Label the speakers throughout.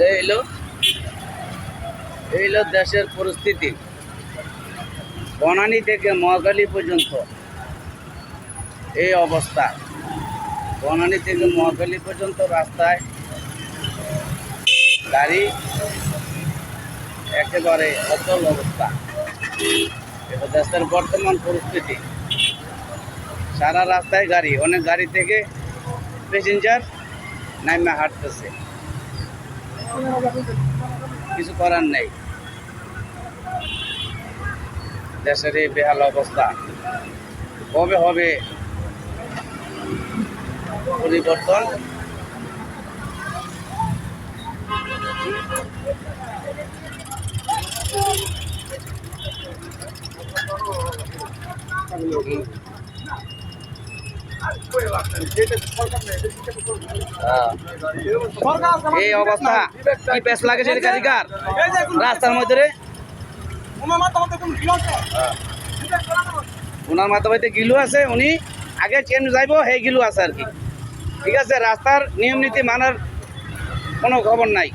Speaker 1: এই হলো এই হলো দেশের পরিস্থিতি। বনানী থেকে মহাকালী পর্যন্ত এই অবস্থা। বনানী থেকে মহাকালী পর্যন্ত রাস্তায় গাড়ি একেবারে অচল অবস্থা। দেশের বর্তমান পরিস্থিতি। সারা রাস্তায় গাড়ি, অনেক গাড়ি থেকে প্যাসেঞ্জার নাইমে হাঁটতেছে। কিছু করার নেই। দেশের এই বেহাল অবস্থা। কবে হবে? পরিবর্তন? হ্যাঁ। এই অবস্থা। কি লাগে কারিগার? রাস্তার মধ্যে ওনার মাথাবাইতে গিলু আছে, উনি আগে চেন যাইব, সেই গিলু আছে আর কি। ঠিক আছে, রাস্তার নিয়ম নীতি মানার কোনো খবর নাই।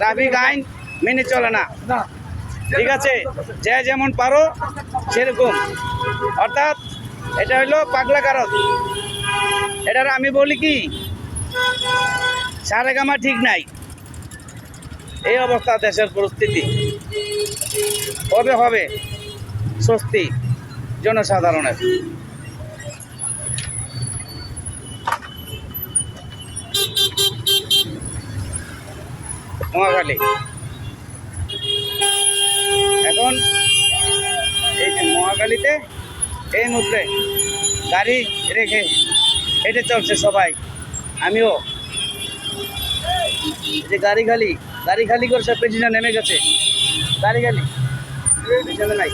Speaker 1: ট্রাফিক আইন মেনে চলে না। ঠিক আছে, যে যেমন পারো, সেরকম। অর্থাৎ এটা হইল পাগলা কারক এটার আমি বলি কি, সারেগামা ঠিক নাই। এই অবস্থা দেশের পরিস্থিতি। কবে হবে? স্বস্তি জনসাধারণের। মহাখালী। এখন এই যে মহাখালীতে এই মুহূর্তে গাড়ি রেখে হেঁটে চলছে সবাই। আমিও। যে গাড়ি খালি গাড়ি খালি করে পেছনে নেমে গেছে। গাড়ি খালি। পেছনে নাই।